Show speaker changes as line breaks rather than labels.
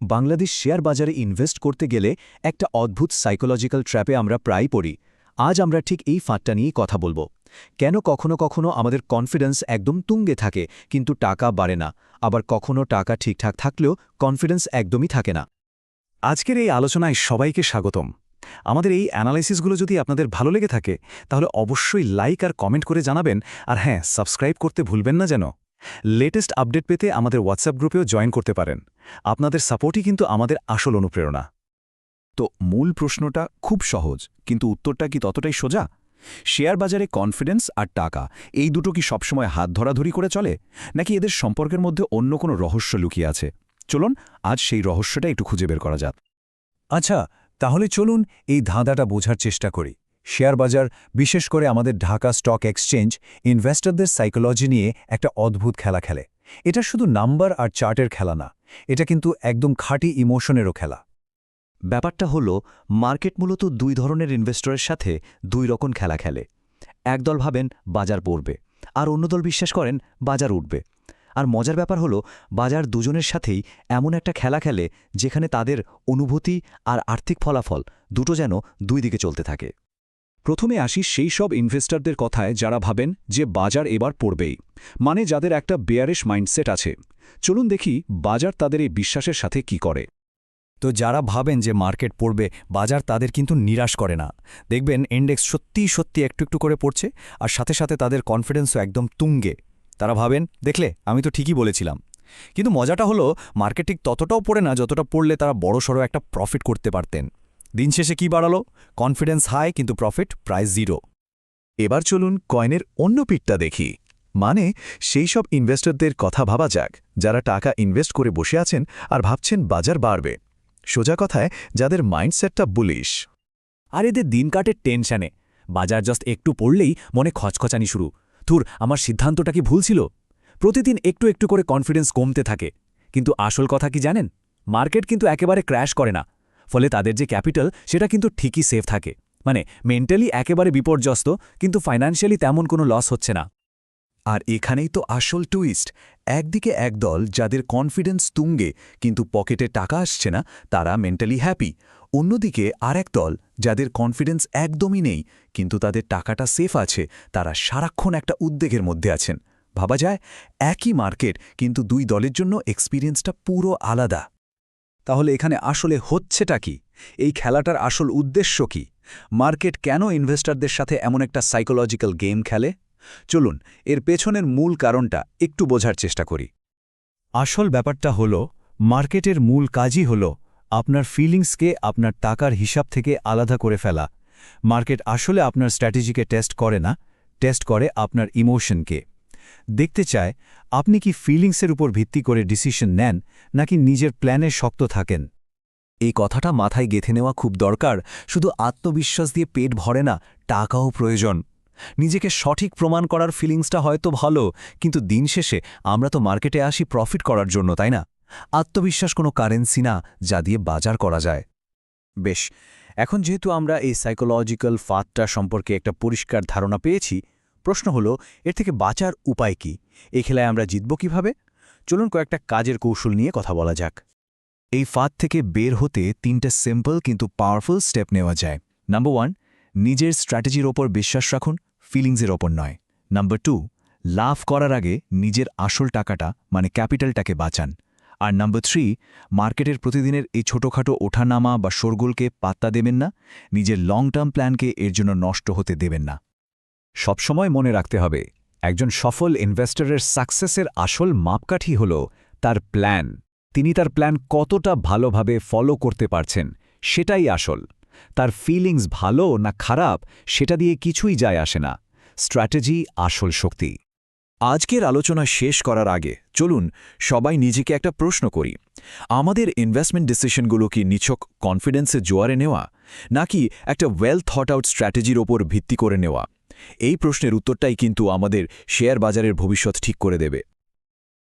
Bangladesh share বাজারে invest করতে গেলে একটা অদ্ভুত সাইকোলজিক্যাল ট্র্যাপে আমরা প্রায় পড়ি। আজ আমরা ঠিক এই ফাঁদটা নিয়েই কথা বলব। কেন কখনো কখনো আমাদের কনফিডেন্স একদম তুঙ্গে থাকে, কিন্তু টাকা বাড়ে না। আবার কখনো টাকা ঠিকঠাক থাকলেও কনফিডেন্স একদমই থাকে না।
আজকের এই আলোচনায় সবাইকে স্বাগতম। আমাদের এই অ্যানালাইসিসগুলো যদি আপনাদের ভালো লেগে থাকে, তাহলে অবশ্যই লাইক আর কমেন্ট করে জানাবেন। আর হ্যাঁ সাবস্ক্রাইব করতে ভুলবেন না যেন। লেটেস্ট আপডেট পেতে আমাদের হোয়াটসঅ্যাপ গ্রুপেও জয়েন করতে পারেন। আপনাদের সাপোর্টই কিন্তু আমাদের আসল অনুপ্রেরণা।
তো মূল প্রশ্নটা খুব সহজ, কিন্তু উত্তরটা কি ততটাই সোজা? শেয়ার বাজারে কনফিডেন্স আর টাকা, এই দুটো কি সবসময় হাত ধরাধরি করে চলে? নাকি এদের সম্পর্কের মধ্যে অন্য কোনো রহস্য লুকিয়ে আছে? চলুন, আজ সেই রহস্যটা একটু খুঁজে বের করা যাক।
আচ্ছা তাহলে চলুন এই ধাঁধাটা বোঝার চেষ্টা করি। শেয়ার বাজার বিশেষ করে আমাদের ঢাকা স্টক এক্সচেঞ্জ, ইনভেস্টরদের সাইকোলজি নিয়ে একটা অদ্ভুত খেলা খেলে। এটা শুধু নাম্বার আর চার্টের খেলা না, এটা কিন্তু একদম খাঁটি ইমোশনেরও খেলা।
ব্যাপারটা হলো, মার্কেট মূলত দুই ধরনের ইনভেস্টরের সাথে দুই রকম খেলা খেলে। একদল ভাবেন বাজার পড়বে, আর অন্য দল বিশ্বাস করেন বাজার উঠবে। আর মজার ব্যাপার হলো, বাজার দুজনের সাথেই এমন একটা খেলা খেলে, যেখানে তাদের অনুভূতি আর আর্থিক ফলাফল দুটো যেন দুই দিকে চলতে থাকে।
প্রথমে আসি সেই সব ইনভেস্টরদের কথায় যারা ভাবেন যে বাজার এবার পড়বেই মানে যাদের একটা বেয়ারিশ মাইন্ডসেট আছে। চলুন দেখি বাজার তাদের এই বিশ্বাসের সাথে কি করে।
তো যারা ভাবেন যে মার্কেট পড়বে, বাজার তাদের কিন্তু নিরাশ করে না। দেখবেন ইন্ডেক্স সত্যিই সত্যি একটু একটু করে পড়ছে, আর সাথে সাথে তাদের কনফিডেন্সও একদম তুঙ্গে। তারা ভাবেন, দেখলে, আমি তো ঠিকই বলেছিলাম। কিন্তু মজাটা হলো মার্কেট ঠিক ততটাও পড়ে না যতটা পড়লে তারা বড়সড় একটা প্রফিট করতে পারতেন। দিন শেষে কি বাড়ালো? কনফিডেন্স হাই কিন্তু প্রফিট প্রায় জিরো
এবার চলুন কয়েনের অন্য পিঠটা দেখি। মানে সেই সব ইনভেস্টরদের কথা ভাবা যাক, যারা টাকা ইনভেস্ট করে বসে আছেন আর ভাবছেন বাজার বাড়বে। সোজা কথায়, যাদের মাইন্ডসেটটা বুলিশ
আর এদের দিন কাটে টেনশানে বাজার জাস্ট একটু পড়লেই মনে খচখচানি শুরু। থুর আমার সিদ্ধান্তটা কি ভুল ছিল? প্রতিদিন একটু একটু করে কনফিডেন্স কমতে থাকে। কিন্তু আসল কথা কি জানেন? মার্কেট কিন্তু একেবারে ক্র্যাশ করে না। ফলে তাদের যে ক্যাপিটাল, সেটা কিন্তু ঠিকই সেফ থাকে। মানে মেন্টালি একেবারে বিপর্যস্ত, কিন্তু ফাইন্যান্সিয়ালি তেমন কোনো লস হচ্ছে না।
আর এখানেই তো আসল টুইস্ট একদিকে একদল যাদের কনফিডেন্স তুঙ্গে, কিন্তু পকেটে টাকা আসছে না, তারা মেন্টালি হ্যাপি অন্যদিকে আর দল যাদের কনফিডেন্স একদমই নেই, কিন্তু তাদের টাকাটা সেফ আছে, তারা সারাক্ষণ একটা উদ্বেগের মধ্যে আছেন। ভাবা যায়, একই মার্কেট কিন্তু দুই দলের জন্য এক্সপিরিয়েন্সটা পুরো আলাদা। তাহলে এখানে আসলে হচ্ছেটা কি? এই খেলাটার আসল উদ্দেশ্য কি? মার্কেট কেন ইনভেস্টরদের সাথে এমন একটা সাইকোলজিক্যাল গেম খেলে? চলুন, এর পেছনের মূল কারণটা একটু বোঝার চেষ্টা করি।
আসল ব্যাপারটা হল, মার্কেটের মূল কাজই হল আপনার ফিলিংসকে আপনার টাকার হিসাব থেকে আলাদা করে ফেলা। মার্কেট আসলে আপনার স্ট্র্যাটেজিকে টেস্ট করে না, টেস্ট করে আপনার ইমোশনকে। দেখতে চায়, আপনি কি ফিলিংসের উপর ভিত্তি করে ডিসিশন নেন, নাকি নিজের প্ল্যানে শক্ত থাকেন?
এই কথাটা মাথায় গেথে নেওয়া খুব দরকার, শুধু আত্মবিশ্বাস দিয়ে পেট ভরে না, টাকাও প্রয়োজন। নিজেকে সঠিক প্রমাণ করার ফিলিংসটা হয়তো ভালো, কিন্তু দিন শেষে আমরা তো মার্কেটে আসি প্রফিট করার জন্য, তাই না? আত্মবিশ্বাস কোনো কারেন্সি না, যা দিয়ে বাজার করা যায়। বেশ, এখন যেহেতু আমরা এই সাইকোলজিক্যাল ফাঁদটা সম্পর্কে একটা পরিষ্কার ধারণা পেয়েছি প্রশ্ন হলো, এর থেকে বাঁচার উপায় কি? এই খেলায় আমরা জিতব কীভাবে? চলুন কয়েকটা কাজের কৌশল নিয়ে কথা বলা যাক। এই ফাঁদ থেকে বের হতে তিনটা সিম্পল কিন্তু পাওয়ারফুল স্টেপ নেওয়া যায়। নাম্বার ওয়ান নিজের স্ট্র্যাটেজির ওপর বিশ্বাস রাখুন ফিলিংসের ওপর নয়। নাম্বার টু লাভ করার আগে নিজের আসল টাকাটা মানে ক্যাপিটালটাকে বাঁচান। আর নাম্বার থ্রি মার্কেটের প্রতিদিনের এই ছোটোখাটো ওঠানামা বা শোরগোলকে পাত্তা দেবেন না, নিজের লং টার্ম প্ল্যানকে এর জন্য নষ্ট হতে দেবেন না।
সবসময় মনে রাখতে হবে, একজন সফল ইনভেস্টরের সাকসেসের আসল মাপকাঠি হল তার প্ল্যান। তিনি তার প্ল্যান কতটা ভালোভাবে ফলো করতে পারছেন, সেটাই আসল। তার ফিলিংস ভালো না খারাপ, সেটা দিয়ে কিছুই যায় আসে না। স্ট্র্যাটেজি আসল শক্তি। আজকের আলোচনা শেষ করার আগে, চলুন সবাই নিজেকে একটা প্রশ্ন করি। আমাদের ইনভেস্টমেন্ট ডিসিশনগুলো কি নিছক কনফিডেন্সে জোয়ারে নেওয়া, নাকি একটা ওয়েল থট আউট স্ট্র্যাটেজির ওপর ভিত্তি করে নেওয়া? এই প্রশ্নের উত্তরটাই কিন্তু আমাদের শেয়ার বাজারের ভবিষ্যৎ ঠিক করে দেবে।